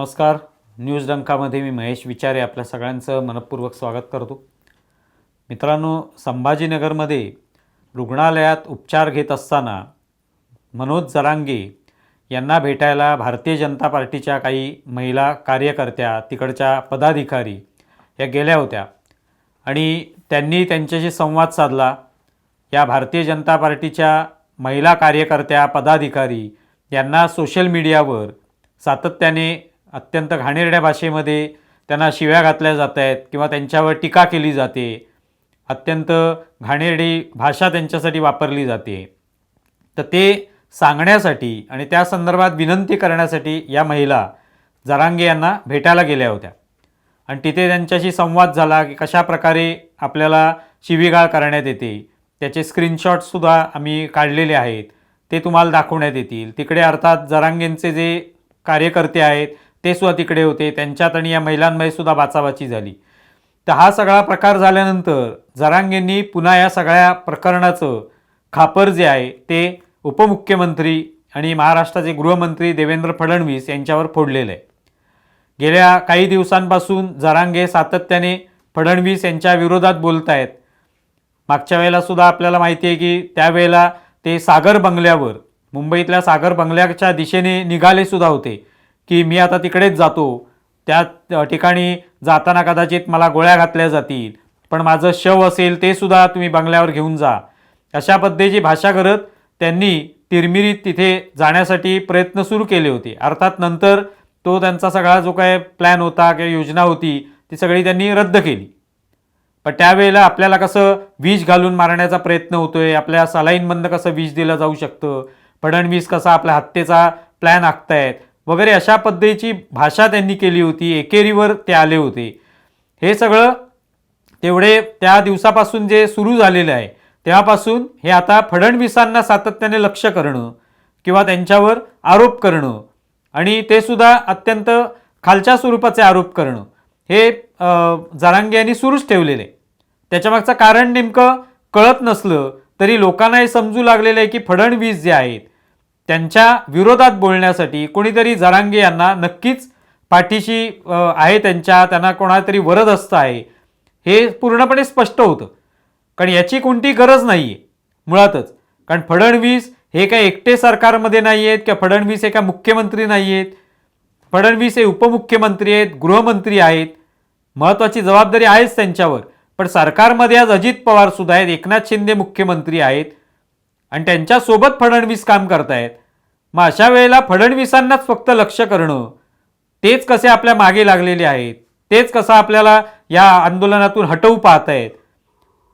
नमस्कार. न्यूज डंकामध्ये मी महेश विचारे आपल्या सगळ्यांचं मनपूर्वक स्वागत करतो. मित्रांनो संभाजीनगरमध्ये रुग्णालयात उपचार घेत असताना मनोज जरांगे यांना भेटायला भारतीय जनता पार्टीच्या काही महिला कार्यकर्त्या तिकडच्या पदाधिकारी या गेल्या होत्या आणि त्यांनी त्यांच्याशी संवाद साधला. या भारतीय जनता पार्टीच्या महिला कार्यकर्त्या पदाधिकारी यांना सोशल मीडियावर सातत्याने अत्यंत घाणेरड्या भाषेमध्ये त्यांना शिव्या घातल्या जात आहेत किंवा त्यांच्यावर टीका केली जाते. अत्यंत घाणेरडी भाषा त्यांच्यासाठी वापरली जाते. तर ते सांगण्यासाठी आणि त्या संदर्भात विनंती करण्यासाठी या महिला जरांगे यांना भेटायला गेल्या होत्या. आणि तिथे त्यांच्याशी संवाद झाला की कशा प्रकारे आपल्याला शिवीगाळ करण्यात येते. त्याचे स्क्रीनशॉटसुद्धा आम्ही काढलेले आहेत. ते तुम्हाला दाखवण्यात येतील. तिकडे अर्थात जरांगेंचे जे कार्यकर्ते आहेत ते सुद्धा तिकडे होते. त्यांच्यात आणि या महिलांमध्ये सुद्धा बाचाबाची झाली. तर हा सगळा प्रकार झाल्यानंतर जरांगेंनी पुन्हा या सगळ्या प्रकरणाचं खापर जे आहे ते उपमुख्यमंत्री आणि महाराष्ट्राचे गृहमंत्री देवेंद्र फडणवीस यांच्यावर फोडलेलं आहे. गेल्या काही दिवसांपासून जरांगे सातत्याने फडणवीस यांच्या विरोधात बोलत आहेत मागच्या वेळेला सुद्धा आपल्याला माहिती आहे की त्यावेळेला ते सागर बंगल्यावर मुंबईतल्या सागर बंगल्याच्या दिशेने निघाले सुद्धा होते. की मी आता तिकडेच जातो. त्या ठिकाणी जाताना कदाचित मला गोळ्या घातल्या जातील. पण माझं शव असेल ते सुद्धा तुम्ही बंगल्यावर घेऊन जा. अशा पद्धतीची भाषा करत त्यांनी तिरमिरीत तिथे जाण्यासाठी प्रयत्न सुरू केले होते. अर्थात नंतर तो त्यांचा सगळा जो काय प्लॅन होता किंवा योजना होती ती सगळी त्यांनी रद्द केली. पण त्यावेळेला आपल्याला कसं विष घालून मारण्याचा प्रयत्न होतोय आपल्या सलाईनमधनं कसं विष दिलं जाऊ शकतं फडणवीस कसा आपल्या हत्येचा प्लॅन आखतायत वगैरे अशा पद्धतीची भाषा त्यांनी केली होती एकेरीवर ते आले होते. हे सगळं तेवढे त्या दिवसापासून जे सुरू झालेलं आहे तेव्हापासून हे आता फडणवीसांना सातत्याने लक्ष करणं किंवा त्यांच्यावर आरोप करणं आणि ते सुद्धा अत्यंत खालच्या स्वरूपाचे आरोप करणं हे जरांगे यांनी सुरूच ठेवलेले. त्याच्यामागचं कारण नेमकं कळत नसलं तरी लोकांना हे समजू लागलेलं आहे की फडणवीस जे आहेत त्यांच्या विरोधात बोलण्यासाठी कोणीतरी जरांगे यांना नक्कीच पाठीशी आहे त्यांच्या त्यांना कोणातरी वरदहस्त आहे. हे पूर्णपणे स्पष्ट होतं. कारण याची कोणती गरज नाही आहे मुळातच. कारण फडणवीस हे काय एकटे सरकारमध्ये नाही आहेत किंवा फडणवीस हे काय मुख्यमंत्री नाही आहेत फडणवीस हे उपमुख्यमंत्री आहेत गृहमंत्री आहेत. महत्त्वाची जबाबदारी आहेच त्यांच्यावर. पण सरकारमध्ये आज अजित पवारसुद्धा आहेत एकनाथ शिंदे मुख्यमंत्री आहेत. आणि त्यांच्यासोबत फडणवीस काम करतायत. मग अशा वेळेला फडणवीसांनाच फक्त लक्ष करणं तेच कसे आपल्या मागे लागलेले आहेत तेच कसं आपल्याला या आंदोलनातून हटवू पाहत आहेत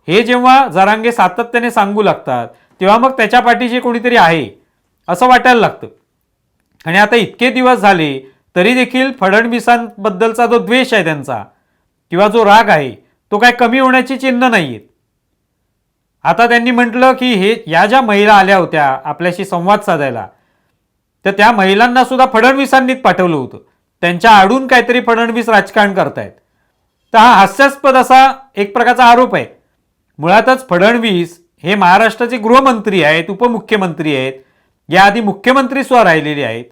हे जेव्हा जरांगे सातत्याने सांगू लागतात तेव्हा मग त्याच्या पाठीशी कोणीतरी आहे असं वाटायला लागतं. आणि आता इतके दिवस झाले तरी देखील फडणवीसांबद्दलचा जो द्वेष आहे त्यांचा किंवा जो राग आहे तो काय कमी होण्याची चिन्ह नाही आहेत आता त्यांनी म्हटलं की हे या ज्या महिला आल्या होत्या आपल्याशी संवाद साधायला तर त्या महिलांना सुद्धा फडणवीसांनीच पाठवलं होतं. त्यांच्या आडून काहीतरी फडणवीस राजकारण करतायत. तर हा हास्यास्पद असा एक प्रकारचा आरोप आहे. मुळातच फडणवीस हे महाराष्ट्राचे गृहमंत्री आहेत उपमुख्यमंत्री आहेत याआधी मुख्यमंत्री स्व राहिलेले आहेत.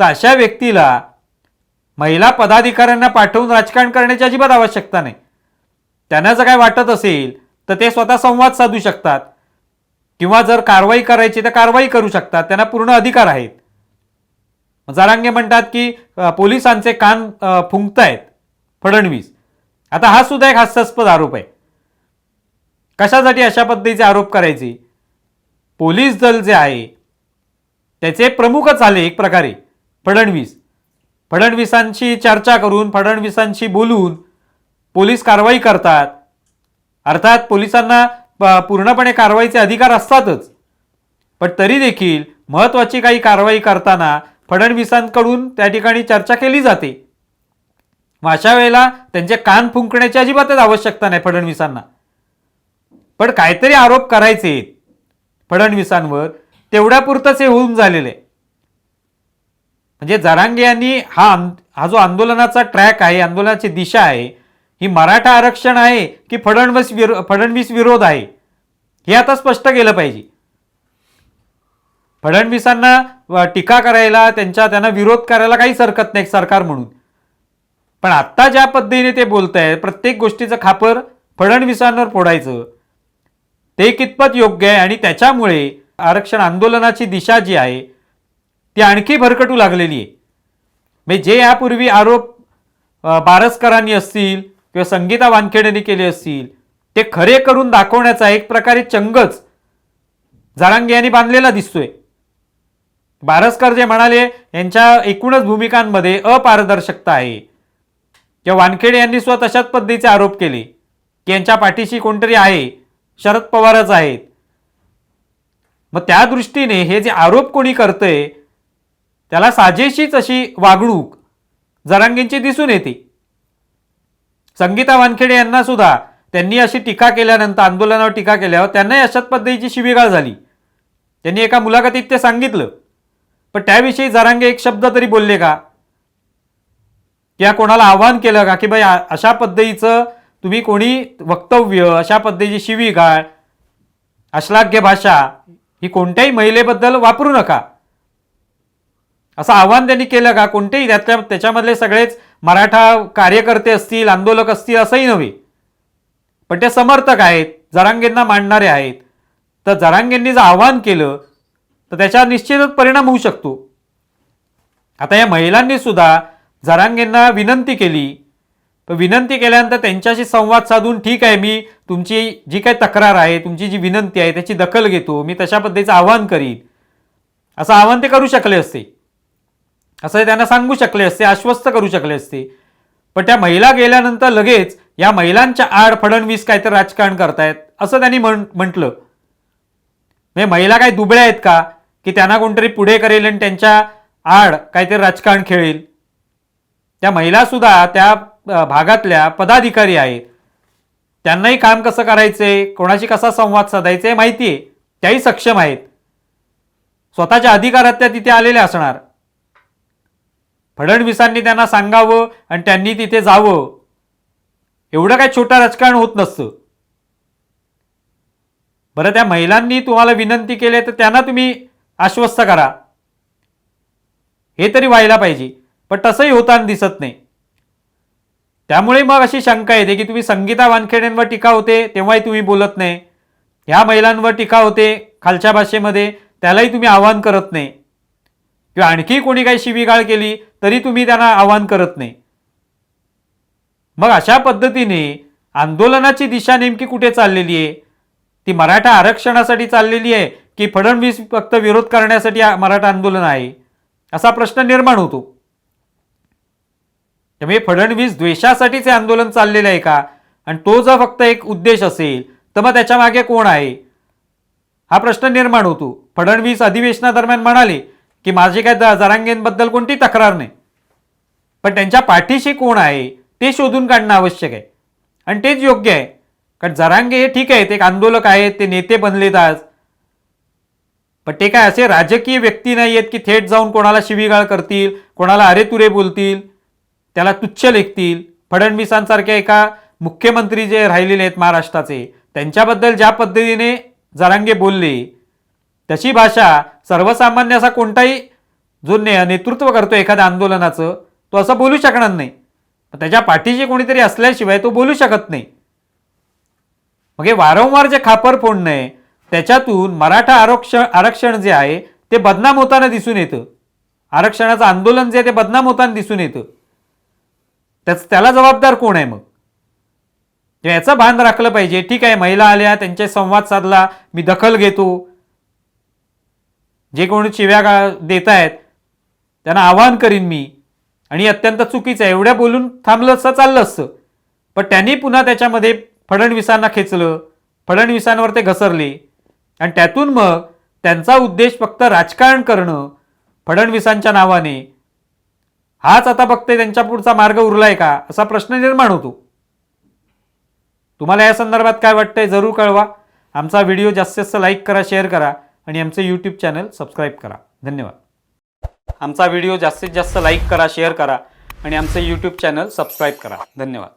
तर अशा व्यक्तीला महिला पदाधिकाऱ्यांना पाठवून राजकारण करण्याची अजिबात आवश्यकता नाही. त्यांना जर काय वाटत असेल तर ते स्वतः संवाद साधू शकतात. किंवा जर कारवाई करायची तर कारवाई करू शकतात. त्यांना पूर्ण अधिकार आहेत. जरांगे म्हणतात की पोलिसांचे कान अ, फुंकतायत फडणवीस. आता हा सुद्धा एक हास्यास्पद आरोप आहे. कशासाठी अशा पद्धतीचे आरोप करायचे? पोलीस दल जे आहे त्याचे प्रमुखच आले एक प्रकारे फडणवीस. फडणवीसांशी चर्चा करून फडणवीसांशी बोलून पोलीस कारवाई करतात. अर्थात पोलिसांना पूर्णपणे कारवाईचे अधिकार असतातच. पण तरी देखील महत्त्वाची काही कारवाई करताना फडणवीसांकडून त्या ठिकाणी चर्चा केली जाते. मग अशा वेळेला त्यांचे कान फुंकण्याची अजिबातच आवश्यकता नाही फडणवीसांना. पण काहीतरी आरोप करायचे. फडणवीसांवर तेवढ्यापुरतंच हे होऊन झालेलं. आहे म्हणजे जरांगे यांनी हा हा जो आंदोलनाचा ट्रॅक आहे आंदोलनाची दिशा आहे ही मराठा आरक्षण आहे की फडणवीस विरो फडणवीस विरोध आहे हे आता स्पष्ट केलं पाहिजे. फडणवीसांना व टीका करायला त्यांच्या त्यांना विरोध करायला काहीच हरकत नाही सरकार म्हणून. पण आत्ता ज्या पद्धतीने ते बोलत आहेत प्रत्येक गोष्टीचं खापर फडणवीसांवर फोडायचं. ते कितपत योग्य आहे आणि त्याच्यामुळे आरक्षण आंदोलनाची दिशा जी आहे ती आणखी भरकटू लागलेली आहे. म्हणजे जे यापूर्वी आरोप बारसकरांनी असतील किंवा संगीता वानखेडेने केले असतील ते खरे करून दाखवण्याचा एक प्रकारे चंगच जरांगे यांनी बांधलेला दिसतोय. बारसकर जे म्हणाले यांच्या एकूणच भूमिकांमध्ये अपारदर्शकता आहे. किंवा वानखेडे यांनी सुद्धा तशाच पद्धतीचे आरोप केले की यांच्या पाठीशी कोणतरी आहे शरद पवारच आहेत. मग त्या दृष्टीने हे जे आरोप कोणी करतंय त्याला साजेशीच अशी वागणूक जरांगेंची दिसून येते. संगीता वानखेडे यांना सुद्धा त्यांनी अशी टीका केल्यानंतर आंदोलनावर टीका केल्यावर त्यांनाही अशाच पद्धतीची शिबिगाळ झाली. त्यांनी एका मुलाखतीत ते सांगितलं पण त्याविषयी जरांगे एक शब्द तरी बोलले का? किंवा कोणाला आव्हान केलं का? की बाई अशा पद्धतीचं तुम्ही कोणी वक्तव्य अशा पद्धतीची शिवीगाळ अश्लाघ्य भाषा ही कोणत्याही महिलेबद्दल वापरू नका. असं आव्हान त्यांनी केलं का? कोणतेही त्यातल्या त्याच्यामधले सगळेच मराठा कार्यकर्ते असतील आंदोलक असतील असंही नव्हे. पण ते समर्थक आहेत जरांगेंना मांडणारे आहेत. तर जरांगेंनी जर आव्हान केलं तर त्याच्यावर निश्चितच परिणाम होऊ शकतो. आता या महिलांनी सुद्धा जरांगेंना विनंती केली. तर विनंती केल्यानंतर त्यांच्याशी संवाद साधून ठीक आहे मी तुमची जी काही तक्रार आहे तुमची जी विनंती आहे त्याची दखल घेतो. मी तशा पद्धतीचं आव्हान करीन. असं आव्हान ते करू शकले असते. असं त्यांना सांगू शकले असते आश्वस्त करू शकले असते. पण त्या महिला गेल्यानंतर लगेच या महिलांच्या आड फडणवीस काहीतरी राजकारण करतायत असं त्यांनी म्हण म्हटलं. म्हणजे महिला काही दुबळ्या आहेत का? की त्यांना कोणतरी पुढे करेल आणि त्यांच्या आड काहीतरी राजकारण खेळेल. त्या महिलासुद्धा त्या भागातल्या पदाधिकारी आहेत. त्यांनाही काम कसं करायचंय कोणाशी कसा संवाद साधायचा हे माहिती आहे. त्याही सक्षम आहेत. स्वतःच्या अधिकारात त्या तिथे आलेल्या असणार. फडणवीसांनी त्यांना सांगावं आणि त्यांनी तिथे जावं. एवढं काय छोटं राजकारण होत नसतं. बरं त्या महिलांनी तुम्हाला विनंती केली तर त्यांना तुम्ही आश्वस्त करा. हे तरी व्हायला पाहिजे पण तसंही होताना दिसत नाही. त्यामुळे मग अशी शंका येते की तुम्ही संगीता वानखेडेंवर टीका होते तेव्हाही तुम्ही बोलत नाही. ह्या महिलांवर टीका होते खालच्या भाषेमध्ये त्यालाही तुम्ही आव्हान करत नाही. किंवा आणखी कोणी काही शिवीगाळ केली तरी तुम्ही त्यांना आव्हान करत नाही. मग अशा पद्धतीने आंदोलनाची दिशा नेमकी कुठे चाललेली आहे? ती मराठा आरक्षणासाठी चाललेली आहे की फडणवीस फक्त विरोध करण्यासाठी मराठा आंदोलन आहे असा प्रश्न निर्माण होतो. त्यामुळे फडणवीस द्वेषासाठीच हे आंदोलन चाललेलं आहे का? आणि तो जर फक्त एक उद्देश असेल तर मग त्याच्यामागे कोण आहे? हा प्रश्न निर्माण होतो. फडणवीस अधिवेशनादरम्यान म्हणाले की माझी काय जरांगेंबद्दल कोणती तक्रार नाही. पण त्यांच्या पाठीशी कोण आहे ते शोधून काढणं आवश्यक आहे. आणि तेच योग्य आहे. कारण जरांगे हे ठीक आहेत एक आंदोलक आहेत ते नेते बनलेत आज. पण ते काय असे राजकीय व्यक्ती नाही आहेत की थेट जाऊन कोणाला शिवीगाळ करतील कोणाला अरेतुरे बोलतील त्याला तुच्छ लेखतील. फडणवीसांसारख्या एका मुख्यमंत्री जे राहिलेले आहेत महाराष्ट्राचे त्यांच्याबद्दल ज्या पद्धतीने जरांगे बोलले तशी भाषा सर्वसामान्य असा कोणताही जो ने नेतृत्व करतो एखाद्या आंदोलनाचं तो असं बोलू शकणार नाही. त्याच्या पाठीशी कोणीतरी असल्याशिवाय तो बोलू शकत नाही. मग हे वारंवार जे खापर फोडणं आहे त्याच्यातून मराठा आरक्षण आरक्षण जे आहे ते बदनाम होताना दिसून येतं. आरक्षणाचं आंदोलन जे आहे ते बदनाम होताना दिसून येतं. त्याच त्याला जबाबदार कोण आहे मग? याचं भान राखलं पाहिजे. ठीक आहे महिला आल्या त्यांचे संवाद साधला मी दखल घेतो. जे कोणी शिव्या गा देत आहेत त्यांना आवाहन करीन मी. आणि अत्यंत चुकीचं आहे. एवढ्या बोलून थांबलं असं चाललं असतं. पण त्यांनी पुन्हा त्याच्यामध्ये फडणवीसांना खेचलं. फडणवीसांवर ते घसरले. आणि त्यातून मग त्यांचा उद्देश फक्त राजकारण करणं फडणवीसांच्या नावाने. हाच आता फक्त त्यांच्या पुढचा मार्ग उरलाय का? असा प्रश्न निर्माण होतो. तुम्हाला या संदर्भात काय वाटतंय जरूर कळवा. आमचा व्हिडिओ जास्तीत जास्त लाईक करा शेअर करा आणि आमचं यूट्यूब चॅनल सबस्क्राईब करा. धन्यवाद. आमचा व्हिडिओ जास्तीत जास्त लाईक करा शेअर करा आणि आमचं यूट्यूब चॅनल सबस्क्राईब करा. धन्यवाद.